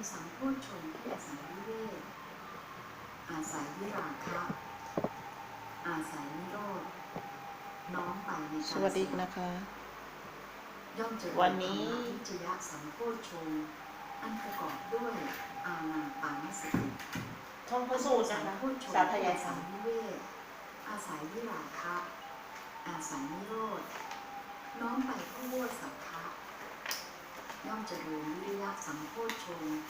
เป็นสังโพชฌงค์ที่อาศัยวิเวกอาศัยวิราคะอาศัยนิโรธน้อมไปในสการวัสดีสละนะคะย่อมเจริญวันนี้ธรรมวิจยะสัมโพชฌงค์อันประกอบด้วยอาณาปานสติท่องพระสูตรนะคะสัมโพชฌงค์สาธที่ยาอาสัศังยวิเวกอาศัยวิราคะอาศัยนิโรธน้อมไปเพื่อโวสักคะ ย่อมเจริญวิริยะสัมโพชฌงค์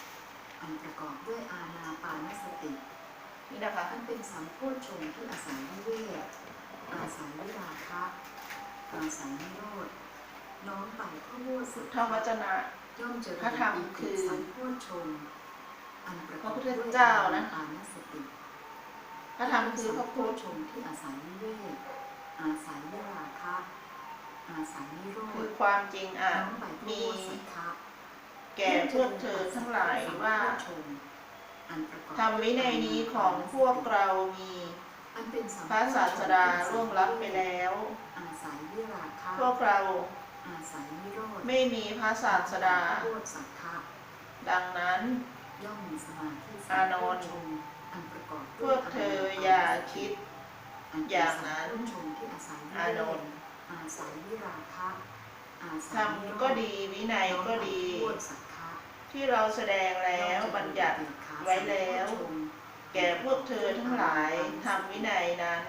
อันประกอบด้วยอาณาปานสตินี่นะคะอันเป็นสัมโพชฌงค์ที่อาศัยวิเวกอาศัยวิราคะอาศัยนิโรธน้อมไปเพื่อโวสักธรรมวคะจนะย่อมเจริญพระธรรมอิทคืธิอสัมโพชฌงค์อันประกอบพระพุทธด้วยเจ้านะอานสติพระธรรมคือพระพุทธชงที่อาศัยวิเวกอาศัยวิราคะ อาศัยนิโรคือธความจริงอาจน้อมไปเพื่อมีโวสักคะแก่พวกเธอทั้งหลายว่าชงอันประกอบธรรมวินัยนี้ของพวกเรามีอันเป็นสัมพระศาสดาร่วงลับไปแล้วอาศัยวิราคะพวกเราอาศัยนิโรธไม่มีพระศาสดาโวสักคะดังนั้นย่อมมีสมาธิอานนท์ชงอันประกอบพวกเธออย่าคิด อย่างนั้นชงที่อาศัยวิเวกอานนท์ อาศัยวิราคะอาศัธรรมก็ดีวินัยก็ดี ที่เราแสดงแล้วบัญญัติไว้แล้ว แก่พวกเธอทั้งหลายธรรมวินัยนั้น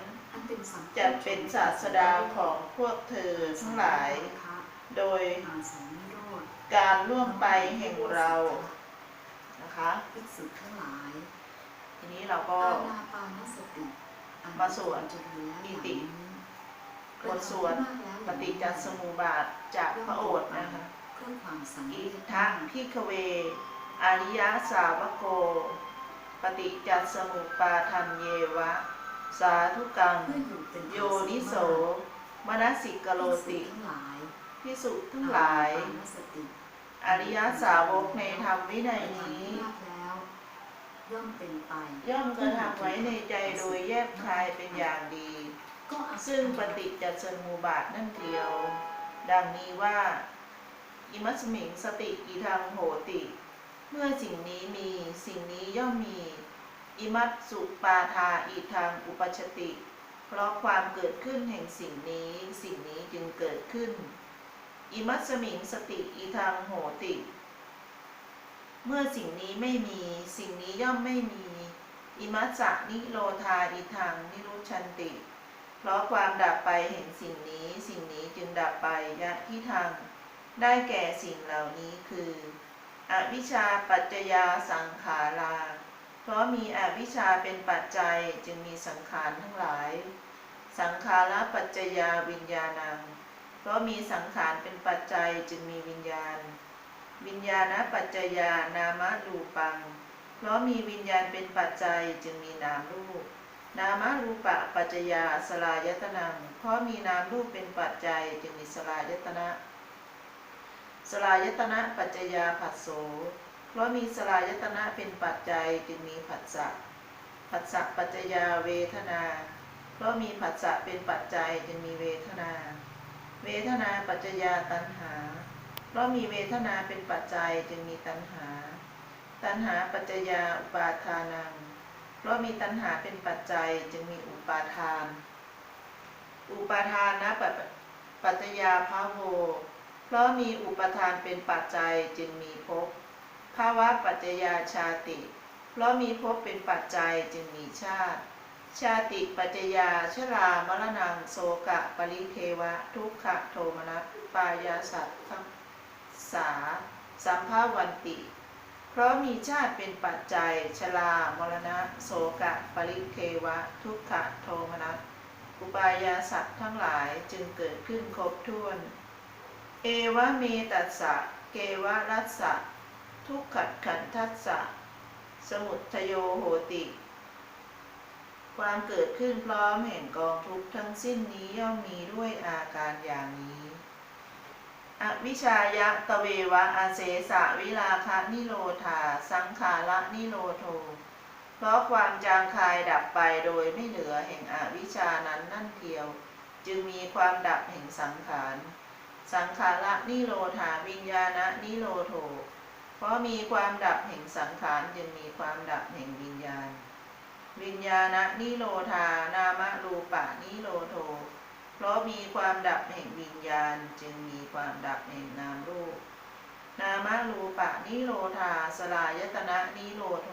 จะเป็นศาสดาของพวกเธอทั้งหลาย โดยอาศัยนิโรธการล่วงไปแห่งเรานะคะภิกษุทั้งหลาย ทีนี้เราก็อานาปานสติอันมาสวดเจริญแล้วอิติอย่างนี้ บทสวดปฏิจจสมุปบาทจากพระโอษฐ์นะคะอความสังอิทังพิกเว อริยสาวโก ปฏิจจสมุปปาทันเยวะ สาธุกัง โยนิโสมนสิกโลติพิสุทั้งหลาย อริยสาวกในธรรมวินัยนี้ย่อมเป็นไปย่อมกระทำไว้ในใจโดยแยบคายเป็นอย่างดี ซึ่งปฏิจจสมุปบาทนั่นเดียว ดังนี้ว่า อิมัสมิงสติอีทางโหติ เมื่อสิ่งนี้มีสิ่งนี้ย่อมมี อิมัตสุปาทาอีทางอุปชติ เพราะความเกิดขึ้นแห่งสิ่งนี้ สิ่งนี้จึงเกิดขึ้น อิมัสมิงสติอีทางโหติ เมื่อสิ่งนี้ไม่มี สิ่งนี้ย่อมไม่มี อิมัสสะนิโรธาอีทางนิรุชันติเพราะความดับไปแห่งสิ่งนี้ สิ่งนี้จึงดับไปยะที่ทางได้แก่สิ่งเหล่านี้คือ อวิชชาปัจจยาสังขาราเพราะมีอวิชชาเป็นปัจจัยจึงมีสังขารทั้งหลาย สังขารปัจจยาวิญญาณัง เพราะมีสังขารเป็นปัจจัยจึงมีวิญญาณ วิญญาณปัจจยานามรูปัง เพราะมีวิญญาณเป็นปัจจัยจึงมีนามรูป นามารูปะปัจจยาสลายตนัง เพราะมีนามรูปเป็นปัจจัยจึงมีสลายตนะ สลายตนะปัจจยาผัสโส เพราะมีสลายตนะเป็นปัจจัยจึงมีผัสสะ ผัสสะปัจจยาเวทนา เพราะมีผัสสะเป็นปัจจัยจึงมีเวทนา เวทนาปัจจยาตัณหา เพราะมีเวทนาเป็นปัจจัยจึงมีตัณหา ตัณหาปัจจยาอุปาทานัง เพราะมีตัณหาเป็นปัจจัยจึงมีอุปาทาน อุปาทานนะปัปัจจยาภาโว เพราะมีอุปทานเป็นปัจจัยจึงมีภพ ภาวะปัจจยาชาติ เพราะมีภพเป็นปัจจัยจึงมีชาติ ชาติปัจจยาชรามรณังโสกะปริเทวะ ทุกขะโทมนัสปายาสัตทังสาสัมภาวันติ เพราะมีชาติเป็นปัจจัย ชรามรณะ โสกะ ปริเทวะ ทุกขะโทมนัส อุปายาสัตว์ทั้งหลายจึงเกิดขึ้นครบถ้วน เอวะเมตัสสะ เกวะรัสสะ ทุกขัดขันทัสสะ สมุทโยโหติ ความเกิดขึ้นพร้อมแห่งกองทุกทั้งสิ้นนี้ย่อมมีด้วยอาการอย่างนี้ อวิชายะตะเววะอาเสสะวิลาคะนิโรธา สังขาระนิโรโทเพราะความจางคายดับไปโดยไม่เหลือแห่งอวิชานั้นนั่นเทียว จึงมีความดับแห่งสังขาร สังขาระนิโรธาวิญญาณนิโรโทเพราะมีความดับแห่งสังขารจึงมีความดับแห่งวิญญาณ วิญญาณนิโรธานามรูปะนิโรโท เพราะมีความดับแห่งวิญญาณจึงมีความดับแห่งนามรูป นามรูปะนิโรธาสลายตนะนิโรโท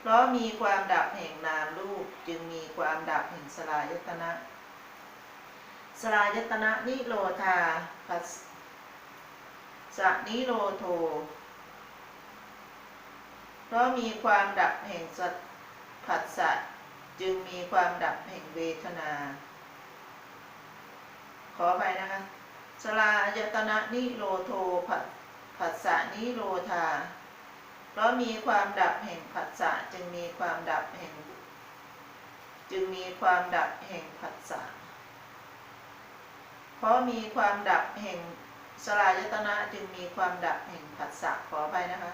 เพราะมีความดับแห่งนามรูปจึงมีความดับแห่งสลายตนะสลายตนะนิโรธาปัสสะนิโรโท เพราะมีความดับแห่งสัตผัสสะจึงมีความดับแห่งเวทนา ขอไปนะคะสลายตนะนิโรโทผัสผัสสะนิโรธา เพราะมีความดับแห่งผัสสะจึงมีความดับแห่ง จึงมีความดับแห่งผัสสะ เพราะมีความดับแห่งสลายตนะจึงมีความดับแห่งผัสสะขอไปนะคะ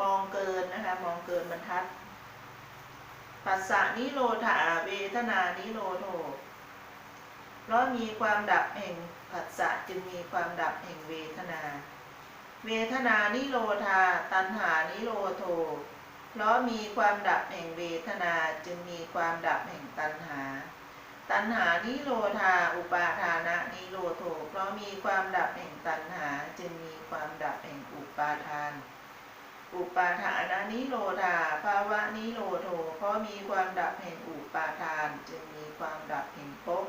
มองเกินนะคะมองเกินบรรทัดผัสสะนิโรธาเวทนานิโรโท เพราะมีความดับแห่งผัสสะจึงมีความดับแห่งเวทนา เวทนานิโรธา ตัณหานิโรโท เพราะมีความดับแห่งเวทนาจึงมีความดับแห่งตัณหา ตัณหานิโรธา อุปาทานะนิโรโท เพราะมีความดับแห่งตัณหาจึงมีความดับแห่งอุปาทานอุปาทานะนิโรธาภาวะนิโรโทเพราะมีความดับแห่งอุปาทาน จึงมีความดับแห่งภพ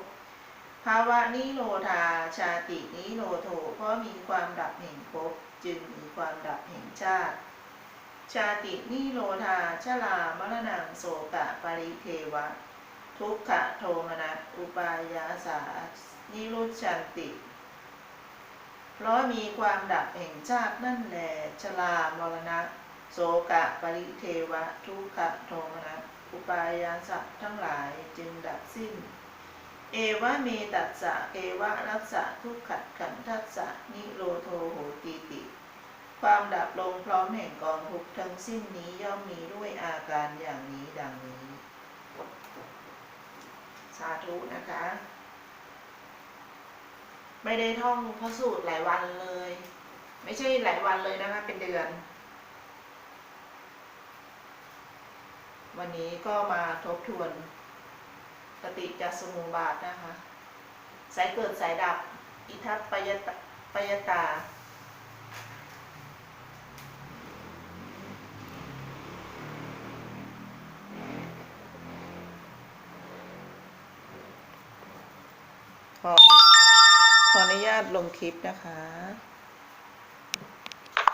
ภาวะนิโรธาชาตินิโรโทเพราะมีความดับแห่งภพจึงมีความดับแห่งชาติ ชาตินิโรธาชลามรณังโสกะปริเทวะ ทุกขะโทมนัสอุปายาสา นิรุชันติ เพราะมีความดับแห่งชาตินั่นแหละชลามรณะ โสกะปริเทวะ ทุกขะโทมนัสอุปายาสะทั้งหลายจึงดับสิ้น เอวะเมตัสสะเอวะรัสสะทุกขัดขันทัสสะนิโรโทโหตีติ ความดับลงพร้อมแห่งกองทุกทั้งสิ้นนี้ย่อมมีด้วยอาการอย่างนี้ดังนี้ สาธุนะคะ ไม่ได้ท่องพระสูตรหลายวันเลย ไม่ใช่หลายวันเลยนะคะ เป็นเดือน วันนี้ก็มาทบทวน ปฏิจจสมุปบาทนะคะ สายเกิดสายดับ อิทัปปยตปยตา ขอขออนุญาตลงคลิปนะคะ